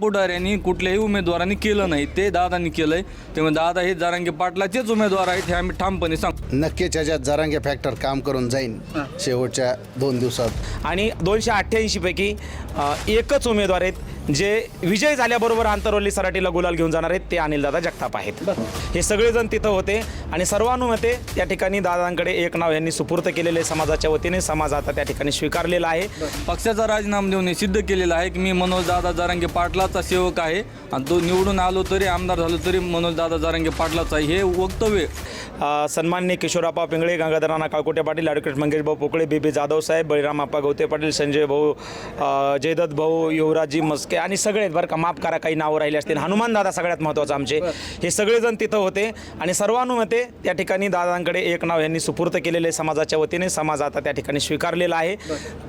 पुढाऱ्यांनी कुठल्याही उमेदवारांनी केलं नाही. ते दादांनी केलंय. त्यामुळे दादा हे जारांगे पाटलाचेच उमेदवार आहेत हे आम्ही ठामपणे सांगतो नक्कीच याच्यात जरांगे फॅक्टर काम करून जाईन शेवटच्या दोन दिवसात. आणि दोनशे अठ्ठ्याऐंशीपैकी अ, एकच उमेदवार आहेत. जे विजय झाल्याबरोबर आंतरवली सराटीला गुलाल घेऊन जाणार आहेत ते अनिलदादा जगताप आहेत. हे सगळेजण तिथं होते आणि सर्वानुमते त्या ठिकाणी दादांकडे एक नाव यांनी सुपूर्त केलेले समाजाच्या वतीने समाज आता त्या ठिकाणी स्वीकारलेला आहे. पक्षाचा राजीनामा देऊन हे सिद्ध केलेलं आहे की मी मनोज दादा जारांगे पाटलाचा सेवक आहे. आणि तो निवडून आलो तरी आमदार झालो तरी मनोज दादा जारांगे पाटलाचा आहे. हे वक्तव्य अ, सन्माननीय किशोरप्पा पिंगळे गंगाधर नाना काळकोटे पाटील ॲडव्होकेट मंगेश भाऊ पोकळे बीबी जाधव साहेब बळीराम आप्पा गवते पाटील संजय भाऊ अ, जयदत्त भाऊ युवराजी मस्के आणि सगळे बरं का माफ करा काही नावं राहिले असतील. हनुमान दादा सगळ्यात महत्त्वाचं आमचे. हे सगळेजण तिथं होते. आणि सर्वानुमते त्या ठिकाणी दादांकडे एक नाव यांनी सुपूर्त केलेले समाजाच्या वतीने समाज आता त्या ठिकाणी स्वीकारलेला आहे.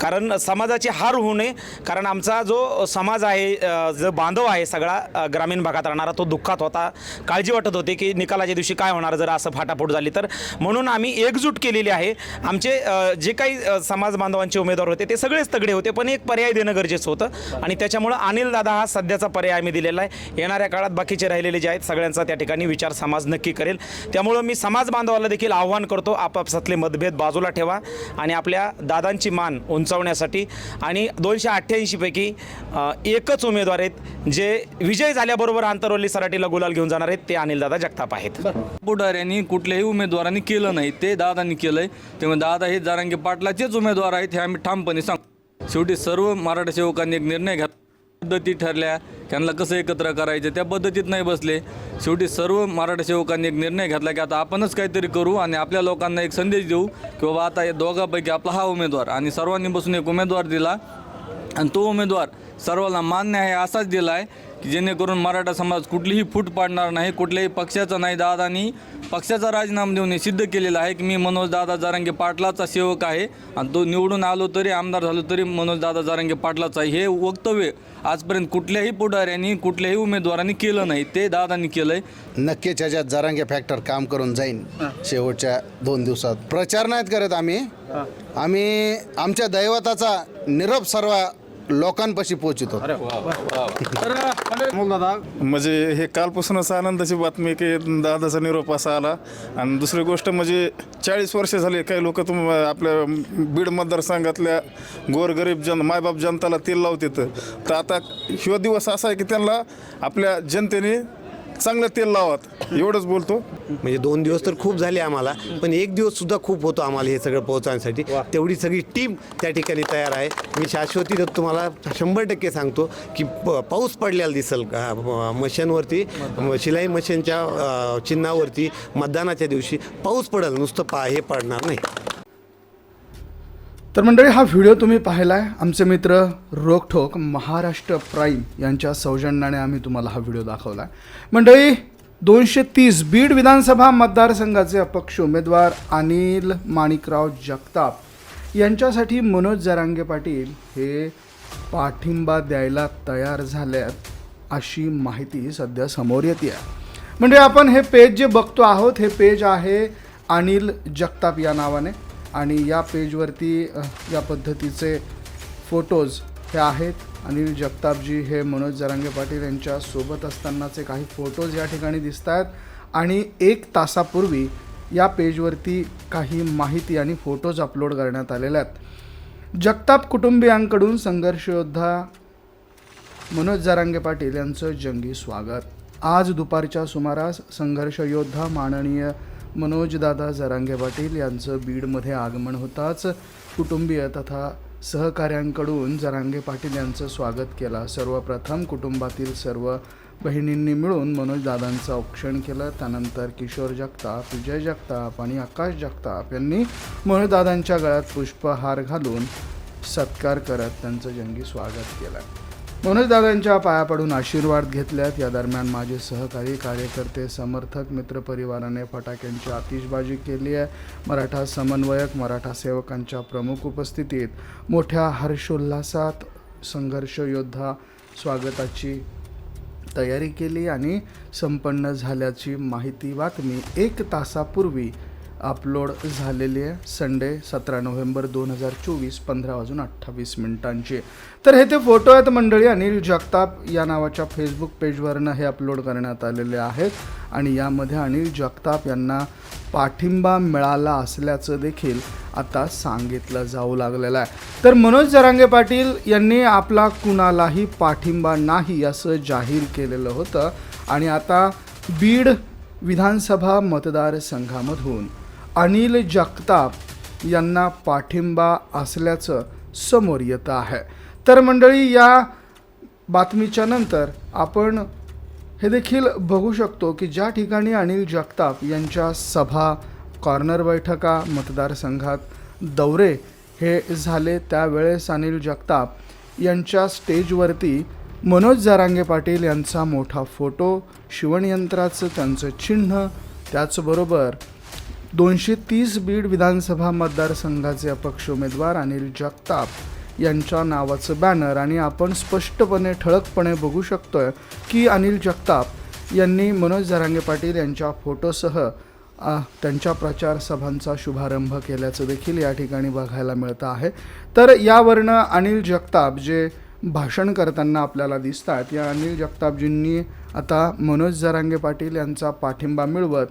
कारण समाजाची हार होऊ नये. कारण आमचा जो समाज आहे जो बांधव आहे सगळा ग्रामीण भागात राहणारा तो दुःखात होता. काळजी वाटत होती की निकालाच्या दिवशी काय होणार जर असं फाटाफूट झाली तर. म्हणून आम्ही एकजूट केलेली आहे. आमचे जे काही समाज बांधवांचे उमेदवार होते ते सगळेच तगडे होते पण एक पर्याय देणं गरजेचं होतं. आणि त्याच्यामुळं अनिल दादा हा सध्याचा पर्याय आम्ही दिलेला आहे. येणाऱ्या काळात बाकीचे राहिलेले जे आहेत सगळ्यांचा त्या ठिकाणी विचार समाज नक्की करेल. त्यामुळं मी समाज बांधवाला देखील आव्हान करतो आपापसातले मतभेद बाजूला ठेवा आणि आपल्या दादांची मान उंचावण्यासाठी आणि दोनशे अठ्ठ्याऐंशीपैकी एकच उमेदवार आहेत जे विजय झाल्याबरोबर आंतरवल्ली सराटीला गुलाल घेऊन जाणार आहेत ते अनिलदादा जगताप आहेत. पुढाऱ्यांनी कुठल्याही उमेदवारांनी केलं नाही ते दादांनी केलंय. त्यामुळे दादा हे जारांगे पाटलाचेच उमेदवार आहेत हे आम्ही ठामपणे सांगतो. शेवटी सर्व मराठा सेवकांनी एक निर्णय घेतला. पद्धती ठरल्या त्यांना कसं एकत्र करायचं त्या पद्धतीत नाही बसले. शेवटी सर्व मराठा सेवकांनी एक निर्णय घेतला की आता आपणच काहीतरी करू आणि आपल्या लोकांना एक संदेश देऊ की बाबा आता या दोघांपैकी आपला हा उमेदवार आणि सर्वांनी बसून एक उमेदवार दिला. आणि तो उमेदवार सर्वांना मान्य आहे असाच दिला आहे की जेणेकरून मराठा समाज कुठलीही फूट पाडणार नाही कुठल्याही पक्षाचा नाही. दादानी पक्षाचा राजीनामा देऊन हे सिद्ध केलेलं आहे की मी मनोज दादा जारांगे पाटलाचा सेवक आहे आणि तो निवडून आलो तरी आमदार झालो तरी मनोज दादा जारांगे पाटलाचा आहे. हे वक्तव्य आजपर्यंत कुठल्याही पुढाऱ्यांनी कुठल्याही उमेदवारांनी केलं नाही. ते दादांनी केलंय. नक्कीच याच्यात जरांगे फॅक्टर काम करून जाईन शेवटच्या दोन दिवसात. प्रचार नाहीत करत आम्ही. आम्ही आमच्या दैवताचा निरोप सर्व लोकांपाशी पोहोचितो. म्हणजे हे कालपासूनच आनंदाची बातमी की दादाचा निरोप असा आला. आणि दुसरी गोष्ट म्हणजे चाळीस वर्ष झाली काही लोक तुम आपल्या बीड मतदारसंघातल्या गोरगरीब जन मायबाप जनताला तेल लावतात. तर आता ह्यो दिवस असा आहे की त्यांना आपल्या जनतेने चांगलं तेल लावत. एवढंच बोलतो. म्हणजे दोन दिवस तर खूप झाले आम्हाला पण एक दिवस सुद्धा खूप होतो आम्हाला हे सगळं पोहोचवण्यासाठी तेवढी सगळी टीम त्या ठिकाणी तयार आहे. मी शाश्वती तुम्हाला शंभर टक्के सांगतो की प पाऊस पडलेला दिसेल का म- मशीनवरती शिलाई मशीनच्या चिन्हावरती मतदानाच्या दिवशी पाऊस पडेल नुसतं पा हे पडणार नाही. तर मंडळी हा व्हिडिओ तुम्ही पाहिलाय. आमचे मित्र रोखोक महाराष्ट्र प्राईम यांच्या सौजन्याने आम्ही तुम्हाला हा व्हिडिओ दाखवला मंडळी दोनशे तीस बीड विधानसभा मतदारसंघाचे अपक्ष उमेदवार अनिल माणिकराव जगताप यांच्यासाठी मनोज जरांगे पाटील हे पाठिंबा द्यायला तयार झाल्यात अशी माहिती सध्या समोर येते म्हणजे आपण हे पेज जे बघतो आहोत हे पेज आहे अनिल जगताप या नावाने. आणि या पेजवरती या पद्धतीचे फोटोज हे आहेत. अनिल जगतापजी हे मनोज जरांगे पाटील यांच्या सोबत असतानाचे काही फोटोज या ठिकाणी दिसत आहेत. आणि एक तासापूर्वी या पेजवरती काही माहिती आणि फोटोज अपलोड करण्यात आलेले आहेत. जगताप कुटुंबियांकडून संघर्षयोद्धा मनोज जरांगे पाटील यांचं जंगी स्वागत. आज दुपारच्या सुमारास संघर्षयोद्धा माननीय मनोजदादा जरांगे पाटील यांचं बीडमध्ये आगमन होताच कुटुंबीय तथा सहकाऱ्यांकडून जरांगे पाटील यांचं स्वागत केला. सर्वप्रथम कुटुंबातील सर्व बहिणींनी मिळून मनोजदादांचं औक्षण केलं. त्यानंतर किशोर जगताप विजय जगताप आणि आकाश जगताप यांनी मनोजदादांच्या गळ्यात पुष्पहार घालून सत्कार करत त्यांचं जंगी स्वागत केलं. मनोजदादांच्या पाया पडून आशीर्वाद घेतल्यात. या दरम्यान माझे सहकारी कार्यकर्ते समर्थक मित्रपरिवाराने फटाक्यांची आतिषबाजी केली आहे. मराठा समन्वयक मराठा सेवकांच्या प्रमुख उपस्थितीत मोठ्या हर्षोल्हासात संघर्ष योद्धा स्वागताची तयारी केली आणि संपन्न झाल्याची माहिती बातमी एक तासापूर्वी अपलोड झालेली आहे. संडे सतरा नोव्हेंबर दोन हजार चोवीस पंधरा वाजून अठ्ठावीस मिनिटांची तर हे ते फोटो आहेत मंडळी. अनिल जगताप या नावाच्या फेसबुक पेजवरनं हे अपलोड करण्यात आलेले आहेत. आणि यामध्ये अनिल जगताप यांना पाठिंबा मिळाला असल्याचं देखील आता सांगितलं जाऊ लागलेलं आहे. तर मनोज जरांगे पाटील यांनी आपला कुणालाही पाठिंबा नाही असं जाहीर केलेलं होतं. आणि आता बीड विधानसभा मतदारसंघामधून अनिल जगताप यांना पाठिंबा असल्याचं समोर येतं आहे. तर मंडळी या बातमीच्या नंतर आपण हे देखील बघू शकतो की ज्या ठिकाणी अनिल जगताप यांच्या सभा कॉर्नर बैठका मतदारसंघात दौरे हे झाले त्यावेळेस अनिल जगताप यांच्या स्टेजवरती मनोज जारांगे पाटील यांचा मोठा फोटो शिवणयंत्राचं त्यांचं चिन्ह त्याचबरोबर दोनशे तीस बीड विधानसभा मतदारसंघाचे अपक्ष उमेदवार अनिल जगताप यांच्या नावाचं बॅनर आणि आपण स्पष्टपणे ठळकपणे बघू शकतोय की अनिल जगताप यांनी मनोज जरांगे पाटील यांच्या फोटोसह त्यांच्या प्रचार सभांचा शुभारंभ केल्याचं देखील या ठिकाणी बघायला मिळतं आहे. तर यावरनं अनिल जगताप जे भाषण करताना आपल्याला दिसतात या अनिल जगतापजींनी आता मनोज जरांगे पाटील यांचा पाठिंबा मिळवत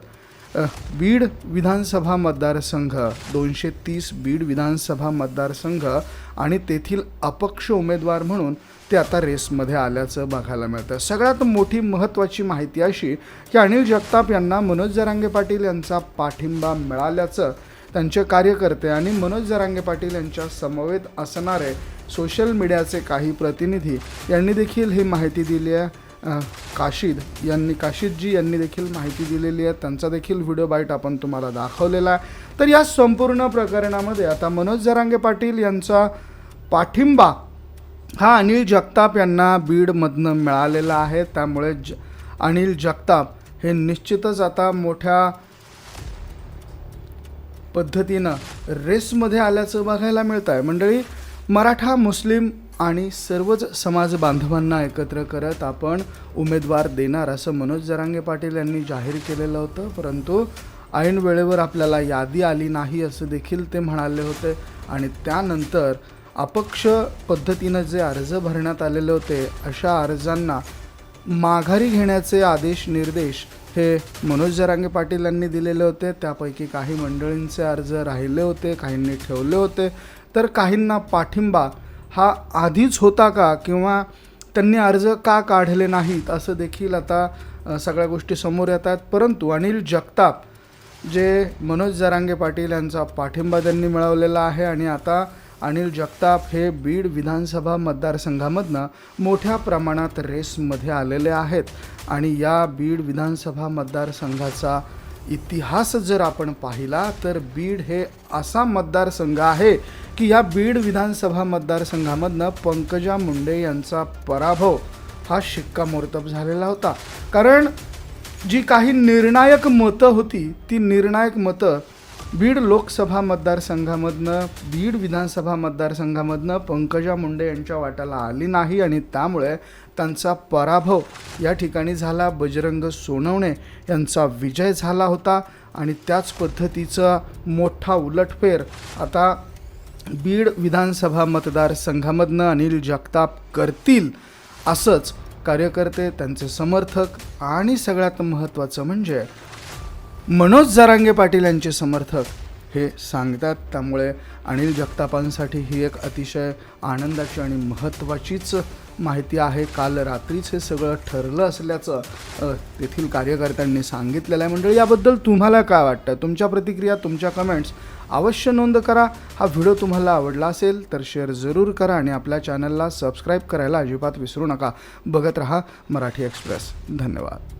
बीड विधानसभा मतदारसंघ दोनशे तीस बीड विधानसभा मतदारसंघ आणि तेथील अपक्ष उमेदवार म्हणून ते आता रेसमध्ये आल्याचं बघायला मिळतं. सगळ्यात मोठी महत्त्वाची माहिती अशी की अनिल जगताप यांना मनोज जरांगे पाटील यांचा पाठिंबा मिळाल्याचं त्यांचे कार्यकर्ते आणि मनोज जरांगे पाटील यांच्या समवेत असणारे सोशल मीडियाचे काही प्रतिनिधी यांनी देखील ही माहिती दिली आहे. काशीद यांनी काशीदजी यांनी देखील माहिती दिलेली आहे. त्यांचा देखील व्हिडिओ बाईट आपण तुम्हाला दाखवलेला आहे. तर या संपूर्ण प्रकरणामध्ये आता मनोज जरांगे पाटील यांचा पाठिंबा हा अनिल जगताप यांना बीडमधनं मिळालेला आहे. त्यामुळे ज अनिल जगताप हे निश्चितच आता मोठ्या पद्धतीनं रेसमध्ये आल्याचं बघायला मिळतं आहे मंडळी मराठा मुस्लिम आणि सर्वच समाज बांधवांना एकत्र करत आपण उमेदवार देणार असं मनोज जरांगे पाटील यांनी जाहीर केलेलं होतं. परंतु ऐन वेळेवर आपल्याला यादी आली नाही असं देखील ते म्हणाले होते. आणि त्यानंतर अपक्ष पद्धतीनं जे अर्ज भरण्यात आलेले होते अशा अर्जांना माघारी घेण्याचे आदेश निर्देश हे मनोज जरांगे पाटील यांनी दिलेले होते. त्यापैकी काही मंडळींचे अर्ज राहिले होते काहींनी ठेवले होते. तर काहींना पाठिंबा हा आधीच होता का? किंवा त्यांनी अर्ज का काढले नाहीत? असं देखील आता सगळ्या गोष्टी समोर येतात. परंतु अनिल जगताप जे मनोज जरांगे पाटील यांचा पाठिंबा त्यांनी मिळवलेला आहे आणि आता अनिल जगताप हे बीड विधानसभा मतदारसंघामधनं मोठ्या प्रमाणात रेसमध्ये आलेले आहेत. आणि या बीड विधानसभा मतदारसंघाचा इतिहास जर आपण पाहिला तर बीड हे असा मतदारसंघ आहे की या बीड विधानसभा मतदारसंघामधनं पंकजा मुंडे यांचा पराभव हा शिक्कामोर्तब झालेला होता. कारण जी काही निर्णायक मतं होती ती निर्णायक मतं बीड लोकसभा मतदारसंघामधनं बीड विधानसभा मतदारसंघामधनं पंकजा मुंडे यांच्या वाट्याला आली नाही आणि त्यामुळे त्यांचा पराभव या ठिकाणी झाला. बजरंग सोनवणे यांचा विजय झाला होता आणि त्याच पद्धतीचा मोठा उलटफेर आता बीड विधानसभा मतदारसंघामधनं अनिल जगताप करतील असंच कार्यकर्ते त्यांचे समर्थक आणि सगळ्यात महत्त्वाचं म्हणजे मनोज जरांगे पाटील यांचे समर्थक हे सांगतात. त्यामुळे अनिल जगतापांसाठी ही एक अतिशय आनंदाची आणि महत्त्वाचीच माहिती आहे. काल रात्रीच हे सगळं ठरलं असल्याचं तेथील कार्यकर्त्यांनी सांगितलेलं आहे. मंडळी याबद्दल तुम्हाला काय वाटतं? तुमच्या प्रतिक्रिया तुमच्या कमेंट्स अवश्य नोंद करा. हा व्हिडिओ तुम्हाला आवडला असेल तर शेअर जरूर करा आणि आपल्या चॅनलला सबस्क्राईब करायला अजिबात विसरू नका. बघत रहा मराठी एक्सप्रेस धन्यवाद.